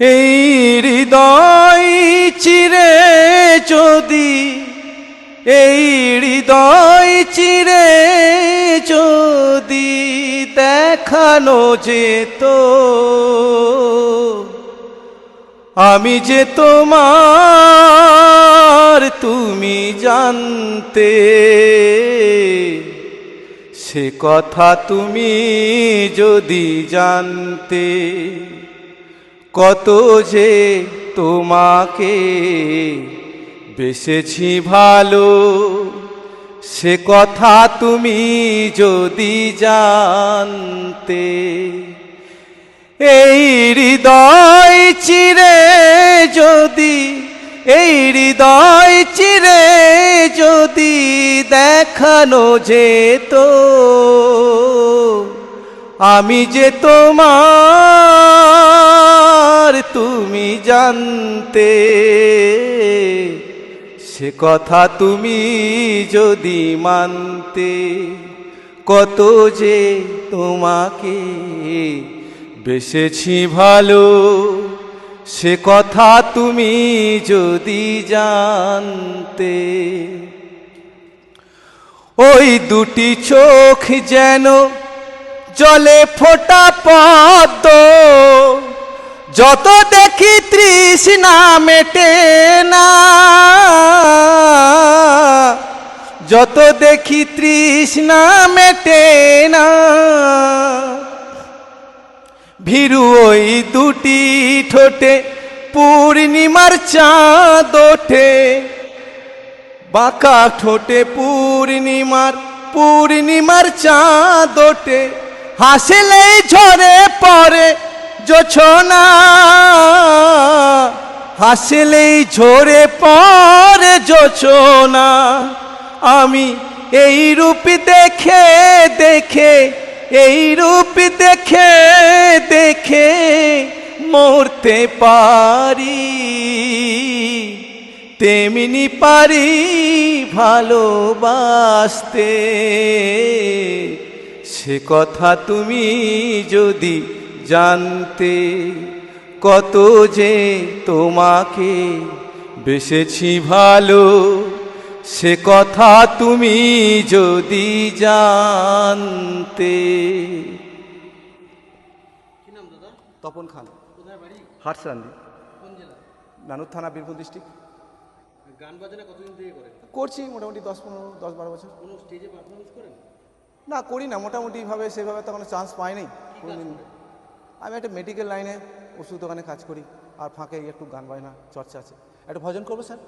এই হৃদয় চিরে যদি, এই হৃদয় চিরে যদি দেখানো যেত। আমি যে তোমার তুমি জানতে, সে কথা তুমি যদি জানতে কত যে তোমাকে বেসেছি ভালো, সে কথা তুমি যদি জানতে, এই হৃদয় চিরে যদি, এই হৃদয় চিরে যদি দেখানো যেত আমি যে তোমার, তুমি জানতে। সে কথা তুমি যদি মানতে, কত যে তোমাকে বেসেছি ভালো, সে কথা তুমি যদি জানতে। ওই দুটি চোখ যেন জলে ফোটা পদ্ম। যত দেখি তৃষ্ণা মেটে না। যত দেখি তৃষ্ণা মেটে না। ভীরু ওই দুটি ঠোঁটে পূর্ণিমার চাঁদ ওঠে। বাঁকা ঠোঁটে পূর্ণিমার পূর্ণিমার চাঁদ ওঠে। হাসলেই ঝরে পড়ে জোছনা হাসলেই ঝরে পড়ে জোছনা আমি এই রূপ দেখে দেখে, এই রূপ দেখে দেখে মরতে পারি। তেমনি পারি ভালোবাসতে। সে কথা তুমি যদি জানতে কত যে তোমাকে বেসেছি ভালো সে কথা তুমি যদি জানতে। কি নাম দাদা? তপন খান। কোথায় হাটসান্দি। নানুর থানা বীরভূম ডিস্ট্রিক্ট গান বাজনা কতদিন থেকে করেন? করছি মোটামুটি দশ পনেরো দশ বারো বছর। কোনো স্টেজে পারফরমেন্স করেন? না করি না মোটামুটিভাবে সেভাবে তো কোনো চান্স পাইনি। কোনোদিন। আমি একটা মেডিকেল লাইনে ওষুধ দোকানে কাজ করি আর ফাঁকে একটু গান বাজনা চর্চা আছে। একটা ভজন করব স্যার?